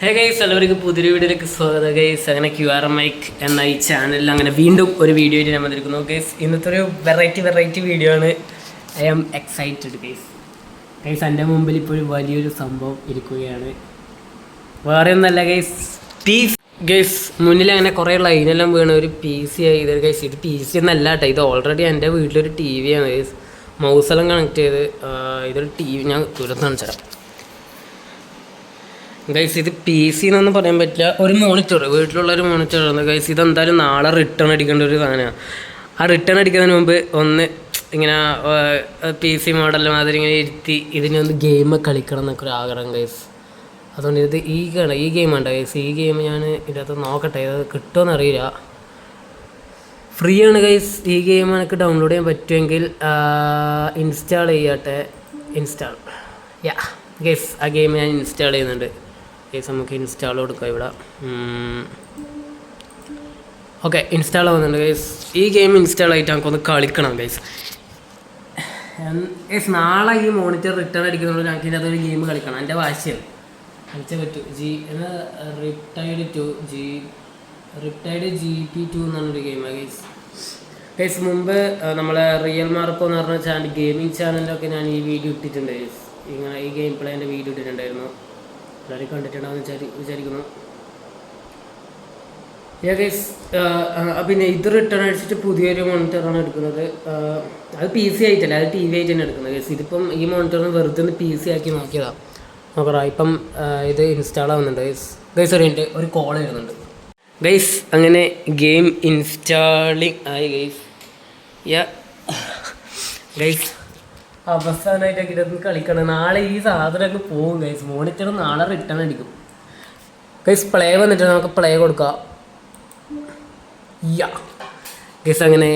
Hey guys എല്ലാവർക്കും പുതിയൊരു വീഡിയോയിലേക്ക് സ്വാഗതം. ഗൈസ് അങ്ങനെ ക്യു ആർ മൈക്ക് എന്ന ഈ ചാനലിൽ അങ്ങനെ വീണ്ടും ഒരു വീഡിയോ ഞാൻ വന്നിരിക്കുന്നു. ഗൈസ് ഇന്നത്തെ ഒരു വെറൈറ്റി വെറൈറ്റി വീഡിയോ ആണ്. I am excited guys guys എന്റെ മുമ്പിൽ ഇപ്പോൾ വലിയൊരു സംഭവം ഇരിക്കുകയാണ്. വേറെ ഒന്നല്ല ഗൈസ് പീസ് ഗൈസ് മുന്നിൽ അങ്ങനെ കുറേ ലൈനെല്ലാം വീണ. ഒരു പി സി ആയി. ഇതൊരു ഗൈസ് ഇത് പി സി എന്നല്ല കേട്ടോ. ഇത് ഓൾറെഡി എന്റെ വീട്ടിലൊരു ടി വി ആണ് ഗൈസ് മൗസെല്ലാം കണക്ട് ചെയ്ത് ഇതൊരു ടി വി ഞാൻ ദൂരത്ത് കാണിച്ചു ഗൈസ് ഇത് പി സി എന്നൊന്നും പറയാൻ പറ്റില്ല. ഒരു മോണിറ്റർ വീട്ടിലുള്ള ഒരു മോണിറ്റർ ആണ്. ഗൈസ് ഇതെന്തായാലും നാളെ റിട്ടേൺ അടിക്കേണ്ട ഒരു സാധനമാണ് ആ റിട്ടേൺ അടിക്കുന്നതിന് മുമ്പ് ഒന്ന് ഇങ്ങനെ പി സി മോഡൽ മാതിരി ഇങ്ങനെ ഇരുത്തി ഇതിനൊന്ന് ഗെയിം കളിക്കണം എന്നൊക്കെ ഒരു ആഗ്രഹം ഗൈസ് അതുകൊണ്ട് ഇത് ഈ ഗെയിം ഈ ഗെയിം ഉണ്ട് ഗൈസ് ഈ ഗെയിം ഞാൻ ഇതിനകത്ത് നോക്കട്ടെ ഇത് കിട്ടുമെന്ന് അറിയില്ല. ഫ്രീ ആണ് ഗൈസ് ഈ ഗെയിം എനിക്ക് ഡൗൺലോഡ് ചെയ്യാൻ പറ്റുമെങ്കിൽ ഇൻസ്റ്റാൾ ചെയ്യട്ടെ. ഇൻസ്റ്റാൾ യാ ഗൈസ് ആ ഗെയിം ഞാൻ ഇൻസ്റ്റാൾ ചെയ്യുന്നുണ്ട്. ഗൈസ് നമുക്ക് ഇൻസ്റ്റാൾ കൊടുക്കാം ഇവിടെ. ഓക്കെ ഇൻസ്റ്റാൾ ആവുന്നുണ്ട് ഗൈസ് ഈ ഗെയിം ഇൻസ്റ്റാൾ ആയിട്ട് നമുക്കൊന്ന് കളിക്കണം ഗൈസ് ഗൈസ് നാളെ ഈ മോണിറ്റർ റിട്ടേൺ അടിക്കുന്നുള്ളൂ ഞങ്ങൾക്ക് ഇതിന്റെ അതൊരു ഗെയിം കളിക്കണം. എന്റെ വാശിയാണ്. കളിച്ചേ പറ്റൂ. ജി എന്ന retired two G retired G P two എന്ന് പറഞ്ഞൊരു ഗെയിമാണ് ഗൈസ് ഗൈസ് മുമ്പ് നമ്മളെ റിയൽ മാർക്കോ എന്ന് പറഞ്ഞ ചാനൽ ഗെയിമിംഗ് ചാനലിലൊക്കെ ഞാൻ ഈ വീഡിയോ ഇട്ടിട്ടുണ്ട് ഗൈസ് ഇങ്ങനെ ഈ ഗെയിം പ്ലേന്റെ വീഡിയോ ഇട്ടിട്ടുണ്ടായിരുന്നു. എല്ലാവരും കണ്ടിട്ടുണ്ടാവും വിചാരി വിചാരിക്കുന്നു. ആ, പിന്നെ ഇത് റിട്ടേൺ അടിച്ചിട്ട് പുതിയൊരു മോണിറ്ററാണ് എടുക്കുന്നത്. അത് പി സി ആയിട്ടല്ല അത് ടി വി ആയിട്ട് തന്നെ എടുക്കുന്നത് കേസ് ഇതിപ്പം ഈ മോണിറ്ററിന് വെറുതെ ഒന്ന് പി സി ആക്കി നോക്കിയതാണ് നോക്കടാ ഇപ്പം ഇത് ഇൻസ്റ്റാൾ ആവുന്നുണ്ട് ഗൈസ് ഗൈസ് ഒരു എന്റെ ഒരു കോൾ വരുന്നുണ്ട്. ഗൈസ് അങ്ങനെ ഗെയിം ഇൻസ്റ്റാളിങ് ആയി ഗൈസ് യാ ഗൈസ് അവസാനമായിട്ടൊക്കെ ഇതൊന്ന് കളിക്കണം. നാളെ ഈ സാധനമൊക്കെ പോകും ഗൈസ് മോണിറ്റർ നാളെ റിട്ടേൺ അടിക്കും. ഗൈസ് പ്ലേ വന്നിട്ട് നമുക്ക് പ്ലേ കൊടുക്കാം. യാ ഗൈസ് അങ്ങനെ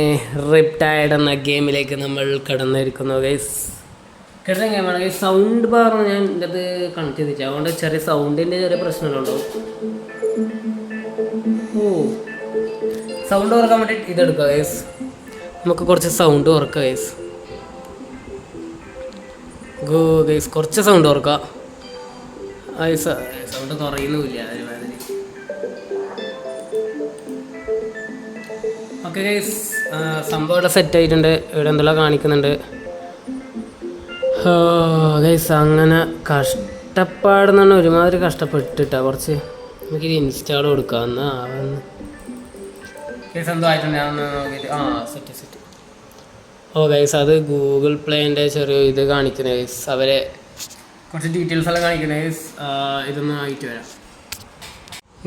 റിപ്റ്റയർഡ് എന്ന ഗെയിമിലേക്ക് നമ്മൾ കടന്നിരിക്കുന്നു ഗൈസ് കിടന്ന ഗെയിമാണ് ഗൈസ് സൗണ്ട് ബാർ ഞാൻ എന്റെ അത് കണക്ട് ചെയ്തിട്ട്. അതുകൊണ്ട് ചെറിയ സൗണ്ടിന്റെ ചെറിയ പ്രശ്നങ്ങളുണ്ടാവും ഓ. സൗണ്ട് ഓർക്കാൻ വേണ്ടി ഇതെടുക്കാം ഗൈസ് നമുക്ക് കുറച്ച് സൗണ്ട് ഓർക്കാം ഗൈസ് ഗോ ഗൈസ് കുറച്ച് സൗണ്ട് കുറക്കാം സൗണ്ട് കുറയുന്നുമില്ല ഒരുമാതിരി ഓക്കെ ഗൈസ് സംഭവം ഇവിടെ സെറ്റ് ആയിട്ടുണ്ട്. ഇവിടെ എന്തെല്ലാം കാണിക്കുന്നുണ്ട്? ഗൈസ് അങ്ങനെ കഷ്ടപ്പാടെന്ന് പറഞ്ഞാൽ ഒരുമാതിരി കഷ്ടപ്പെട്ടിട്ടാ. കുറച്ച് നമുക്കിത് ഇൻസ്റ്റാൾ കൊടുക്കാം. എന്നാ ആവുന്നു ഗൈസ് എന്തോ ആയിട്ടുണ്ട്. ഞാൻ നോക്കിയിട്ട് ആ സെറ്റ് സെറ്റ് ഓ ഗൈസ് അത് ഗൂഗിൾ പ്ലേന്റെ ചെറിയ ഇത് കാണിക്കുന്ന ഗൈസ് അവരെ കുറച്ച് ഡീറ്റെയിൽസ് എല്ലാം കാണിക്കുന്ന ഗൈസ് ഇതൊന്നും ആയിട്ട് വരാം.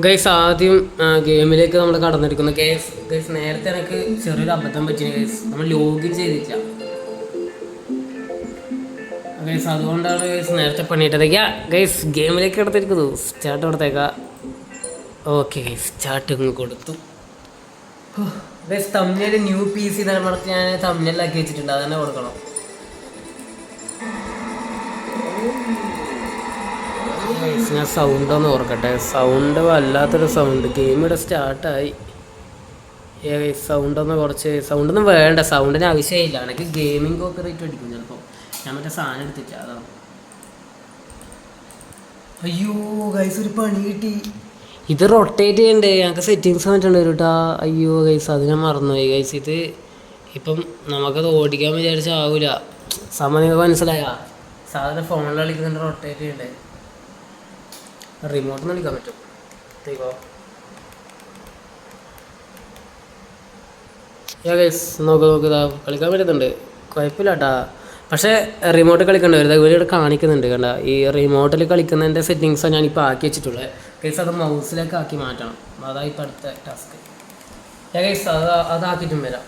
ഗൈസ് ആദ്യം ഗെയിമിലേക്ക് നമ്മൾ കടന്നിരിക്കുന്നു. ഗൈസ് ഗൈസ് നേരത്തെ എനിക്ക് ചെറിയൊരു അബദ്ധം പറ്റിയ ഗൈസ് നമ്മൾ ലോഗിൻ ചെയ്തിട്ടില്ല ഗൈസ് അതുകൊണ്ടാണ് ഗൈസ് നേരത്തെ പണിയിട്ടത് യാ ഗൈസ് ഗെയിമിലേക്ക് കടത്തിരിക്കുന്നു സ്റ്റാർട്ട് കൊടുത്തേക്കാം. ഓക്കെ ഗൈസ് സ്റ്റാർട്ട് ഇങ്ങ് കൊടുത്തു. തമ്മിൽ ന്യൂ പി സി പറഞ്ഞിട്ട് ഞാൻ തമ്മിലാക്കി വെച്ചിട്ടുണ്ട്. അത് തന്നെ കൊടുക്കണം. ഞാൻ സൗണ്ട് ഒന്ന് ഓർക്കട്ടെ. സൗണ്ട് വല്ലാത്തൊരു സൗണ്ട് ഗെയിം ഇവിടെ സ്റ്റാർട്ടായി ഏ സൗണ്ട് ഒന്ന് കുറച്ച് സൗണ്ട് ഒന്നും വേണ്ട. സൗണ്ടിന് ആവശ്യമില്ല. എനിക്ക് ഗെയിമിംഗ് ഒക്കെ റേറ്റ് അടിക്കും ചിലപ്പോൾ ഞാൻ മറ്റേ സാധനം എടുത്തില്ല അതാണ് അയ്യോ ഗൈസ് ഒരു പണി കിട്ടി. ഇത് റൊട്ടേറ്റ് ചെയ്യണ്ടേ? ഞങ്ങൾക്ക് സെറ്റിങ്സ് മാറ്റേണ്ടി വരും കേട്ടോ അയ്യോ ഗൈസ് അത് ഞാൻ മറന്നുപോയി ഗൈസ് ഇത് ഇപ്പം നമുക്കത് ഓടിക്കാൻ വിചാരിച്ചാവൂല സമയം നിങ്ങൾക്ക് മനസ്സിലായ? സാധനം ഫോണിൽ കളിക്കുന്നുണ്ട് റൊട്ടേറ്റ് ചെയ്യണ്ടേ? റിമോട്ട് കളിക്കാൻ പറ്റും. ദൈവോ. ഗൈസ് നോക്ക് നോക്ക് കളിക്കാൻ പറ്റുന്നുണ്ട്. കുഴപ്പമില്ല കേട്ടാ പക്ഷേ റിമോട്ട് കളിക്കേണ്ടി? വരും ഇവിടെ കാണിക്കുന്നുണ്ട് കണ്ട. ഈ റിമോട്ടിൽ കളിക്കുന്നതിന്റെ സെറ്റിങ്സാണ് ഞാനിപ്പോൾ ആക്കി വെച്ചിട്ടുള്ളത് ഗൈസ് അത് മൗസിലേക്ക് ആക്കി മാറ്റണം. അതാ ഇപ്പം അടുത്ത ടാസ്ക് ഗൈസ് അത് അതാക്കിയിട്ടും വരാം.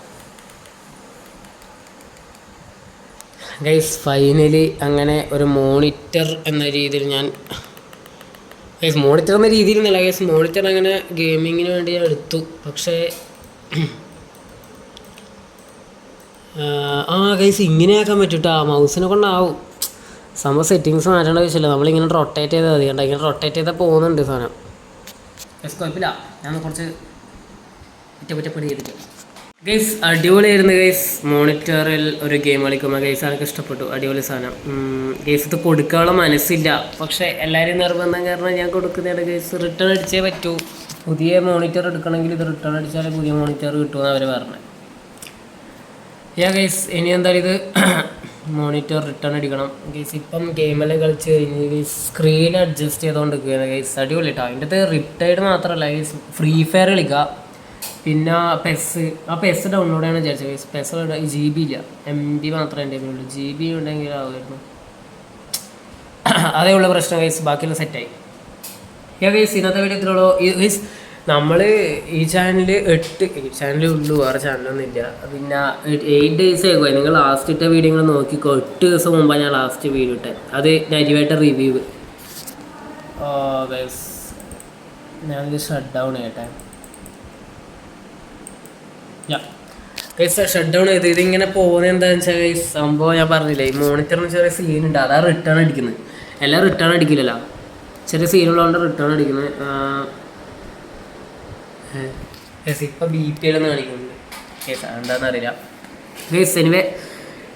ഗൈസ് ഫൈനലി അങ്ങനെ ഒരു മോണിറ്റർ എന്ന രീതിയിൽ ഞാൻ ഗൈസ് മോണിറ്റർ എന്ന രീതിയിൽ നല്ല ഗൈസ് മോണിറ്റർ അങ്ങനെ ഗെയിമിങ്ങിന് വേണ്ടി ഞാൻ എടുത്തു. പക്ഷേ ആ ഗൈസ് ഇങ്ങനെ ആക്കാൻ പറ്റൂട്ടാ മൗസിനെ കൊണ്ടാവും. സംഭവം സെറ്റിങ്സ് മാറ്റേണ്ട ആവശ്യമില്ല. നമ്മളിങ്ങനെ റൊട്ടേറ്റ് ചെയ്താൽ മതി. കണ്ട? ഇങ്ങനെ റൊട്ടേറ്റ് ചെയ്താൽ പോകുന്നുണ്ട് സാധനം. കുഴപ്പമില്ല. ഞാൻ കുറച്ച് ഗൈസ് അടിപൊളിയായിരുന്നു ഗൈസ് മോണിറ്ററിൽ ഒരു ഗെയിം കളിക്കുമ്പോൾ ഗൈസ് എനിക്ക് ഇഷ്ടപ്പെട്ടു. അടിപൊളി സാധനം. ഗൈസ് ഇത് കൊടുക്കാനുള്ള മനസ്സില്ല. പക്ഷേ എല്ലാവരും നിർബന്ധം കാരണം ഞാൻ കൊടുക്കുന്നതാണ് ഗൈസ് റിട്ടേൺ അടിച്ചേ പറ്റൂ. പുതിയ മോണിറ്റർ എടുക്കണമെങ്കിൽ ഇത് റിട്ടേൺ അടിച്ചാലേ പുതിയ മോണിറ്റർ കിട്ടുമെന്ന് അവർ പറഞ്ഞത് യാ ഗൈസ് ഇനി എന്തായാലും ഇത് മോണിറ്റർ റിട്ടേൺ അടിക്കണം ഗൈസ് ഇപ്പം ഗെയിമെല്ലാം കളിച്ച് കഴിഞ്ഞ് ഗൈസ് സ്ക്രീൻ അഡ്ജസ്റ്റ് ചെയ്തുകൊണ്ട് നിൽക്കുകയാണ് ഗൈസ് അടിപൊളി കേട്ടോ അതിന്റെ അത് റിട്ടയർഡ് മാത്രമല്ല ഗൈസ് ഫ്രീ ഫയർ കളിക്കുക പിന്നെ പെസ് ആ പെസ് ഡൗൺലോഡ് ചെയ്യണം വിചാരിച്ചത് ഗൈസ് പെസ് ജി ബി ഇല്ല. എം ബി മാത്രമേ എന്റെ ഉള്ളൂ ജി ബി ഉണ്ടെങ്കിൽ ആവുമായിരുന്നു. അതേ ഉള്ള പ്രശ്നം ഗൈസ് ബാക്കിയുള്ള സെറ്റായി ഗൈസ് ഇന്നത്തെ വീഡിയോ ഇത്രയുള്ളൂ ഗൈസ് നമ്മൾ ഈ ചാനൽ എട്ട് ഈ ചാനലേ ഉള്ളൂ വേറെ ചാനലൊന്നും ഇല്ല. പിന്നെ എയ്റ്റ് ഡേയ്സ് ആയിക്കോ നിങ്ങൾ ലാസ്റ്റ് ഇട്ട വീഡിയോ നിങ്ങൾ നോക്കിക്കോ. എട്ട് ദിവസം മുമ്പാണ് ഞാൻ ലാസ്റ്റ് വീഡിയോ ഇട്ടത് അത് നരിവായിട്ട് റിവ്യൂ ഞാനിത് ഷട്ട് ഡൗൺ ചെയ്യട്ടെ. ഷട്ട് ഡൗൺ ചെയ്ത്. ഇതിങ്ങനെ പോകുന്നത് എന്താണെന്ന് വെച്ചാൽ ഗൈസ് സംഭവം ഞാൻ പറഞ്ഞില്ലേ ഈ മോണിറ്ററിന് ചെറിയ സീൻ ഉണ്ട്. അതാ റിട്ടേൺ അടിക്കുന്നത്. എല്ലാം റിട്ടേൺ അടിക്കില്ലല്ലോ. ചെറിയ സീനുള്ളതുകൊണ്ട് റിട്ടേൺ അടിക്കുന്നത്. ഇപ്പം ബി പി എൽ എന്ന് കാണിക്കുന്നുണ്ട് കേസ്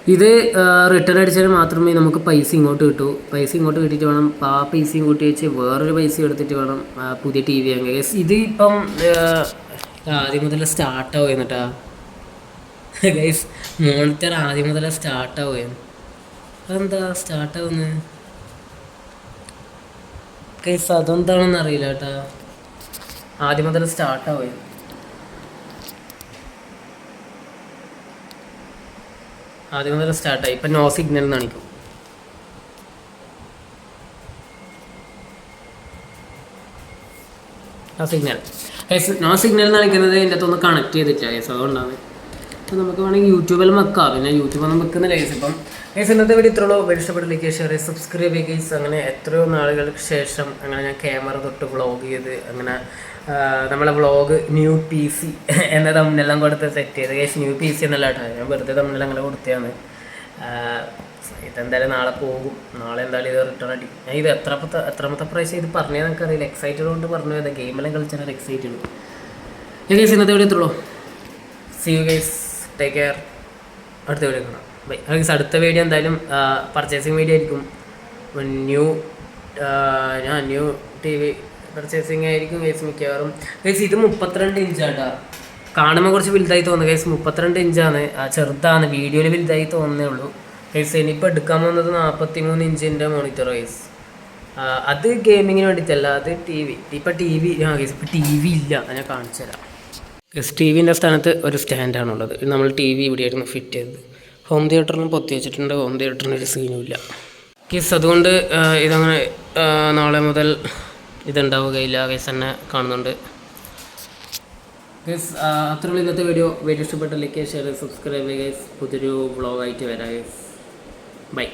ഇത് റിട്ടേൺ അടിച്ചാൽ മാത്രമേ നമുക്ക് പൈസ ഇങ്ങോട്ട് കിട്ടൂ. പൈസ ഇങ്ങോട്ട് കിട്ടിയിട്ട് വേണം ആ പൈസയും കൂട്ടി വെച്ച് വേറൊരു പൈസ എടുത്തിട്ട് വേണം പുതിയ ടി വി വാങ്ങുക ഗൈസ് ഇത് ഇപ്പം ആദ്യം മുതൽ സ്റ്റാർട്ടാവും എന്നിട്ടാ ഗൈസ് മോണിറ്റർ ആദ്യം മുതൽ സ്റ്റാർട്ടാവുകയാണ് അതെന്താ സ്റ്റാർട്ടാവുന്നത് ഗൈസ് അതെന്താണെന്ന് അറിയില്ല കേട്ടാ. ആദ്യം മുതൽ സ്റ്റാർട്ടാവുകയാണ് ആദ്യം മുതൽ സ്റ്റാർട്ടായി ഇപ്പം നോ സിഗ്നൽ കാണിക്കും. ആ സിഗ്നൽ നോ സിഗ്നൽ കാണിക്കുന്നത് എന്റെ അകത്തൊന്ന് കണക്ട് ചെയ്തിട്ടില്ല. അതുകൊണ്ടാണ്. അപ്പോൾ നമുക്ക് വേണമെങ്കിൽ യൂട്യൂബിലും വെക്കാം. പിന്നെ യൂട്യൂബൊന്നും വെക്കുന്നില്ല ഗൈസ് ഇപ്പം ഗൈസ് ഇന്നത്തെ വീഡിയോ ഇത്രയുള്ളൂ ഇഷ്ടപ്പെട്ടിലേക്ക് ഷെയർ ചെയ്ത് സബ്സ്ക്രൈബ് ചെയ്യുക അങ്ങനെ എത്രയോ നാളുകൾക്ക് ശേഷം അങ്ങനെ ഞാൻ ക്യാമറ തൊട്ട് വ്ളോഗ് ചെയ്ത് അങ്ങനെ നമ്മളെ വ്ളോഗ് ന്യൂ പി സി എന്ന തമ്മിലെല്ലാം കൊടുത്ത് സെറ്റ് ചെയ്ത്. ഗൈസ് ന്യൂ പി സി എന്നല്ല കേട്ടോ. ഞാൻ വെറുതെ തമ്മിലെല്ലാം അങ്ങനെ കൊടുത്തതാണ്. ഇതെന്തായാലും നാളെ പോകും. നാളെ എന്തായാലും ഇത് റിട്ടേൺ അടിക്കും ഞാൻ ഇത് എത്രാമത്തെ എത്രാമത്തെ പ്രാവശ്യം ഇത് പറഞ്ഞത് എനിക്കറിയില്ല. എക്സൈറ്റഡ് കൊണ്ട് പറഞ്ഞു പോയത് ഗെയിമെല്ലാം കളിച്ചാൽ എക്സൈറ്റഡ് ഗൈസ് ഇന്നത്തെ വീഡിയോ എത്തുള്ളൂ see you guys take care അടുത്ത വീഡിയോ കാണാം. ബൈ ഗൈസ് അടുത്ത വീഡിയോ എന്തായാലും പർച്ചേസിങ് വീഡിയോ ആയിരിക്കും. ന്യൂ ഞാൻ ന്യൂ ടി വി പർച്ചേസിങ് ആയിരിക്കും കേസ് മിക്കവാറും. കേസ് ഇത് മുപ്പത്തിരണ്ട് ഇഞ്ചാട്ടാ കാണുമ്പോൾ കുറച്ച് വലുതായി തോന്നുന്നു. കേസ് മുപ്പത്തിരണ്ട് ഇഞ്ചാണ് ചെറുതാണ്. വീഡിയോയിൽ വലുതായി തോന്നുന്നേ ഉള്ളൂ. കേസ് ഇനിയിപ്പോൾ എടുക്കാൻ പോകുന്നത് നാൽപ്പത്തി മൂന്ന് ഇഞ്ചിന്റെ മോണിറ്റർ കേസ് അത് ഗെയിമിങ്ങിന് വേണ്ടിയിട്ടല്ല അത് ടി വി ഇപ്പം ടി വി ആ കേസ് ഇപ്പം ടി വി ഇല്ല. ഞാൻ കാണിച്ചു തരാം ടി വിന്റെ സ്ഥാനത്ത് ഒരു സ്റ്റാൻഡാണുള്ളത് നമ്മൾ ടി വി ഇവിടെയായിരുന്നു ഫിറ്റ് ചെയ്തത്. ഹോം തിയേറ്ററിലും പൊത്തി വെച്ചിട്ടുണ്ട്. ഹോം തിയേറ്ററിന് ഒരു സീനും ഇല്ല. കേസ് അതുകൊണ്ട് ഇതങ്ങനെ നാളെ മുതൽ ഇതുണ്ടാവുകയില്ല. കേസ് തന്നെ കാണുന്നുണ്ട്. ഗസ് അത്രയുള്ള ഇന്നത്തെ വീഡിയോ വീഡിയോ ഇഷ്ടപ്പെട്ട ലൈക്ക് ഷെയർ സബ്സ്ക്രൈബ് ചെയ്യുക. പുതിയൊരു വ്ളോഗായിട്ട് വരാം ബൈ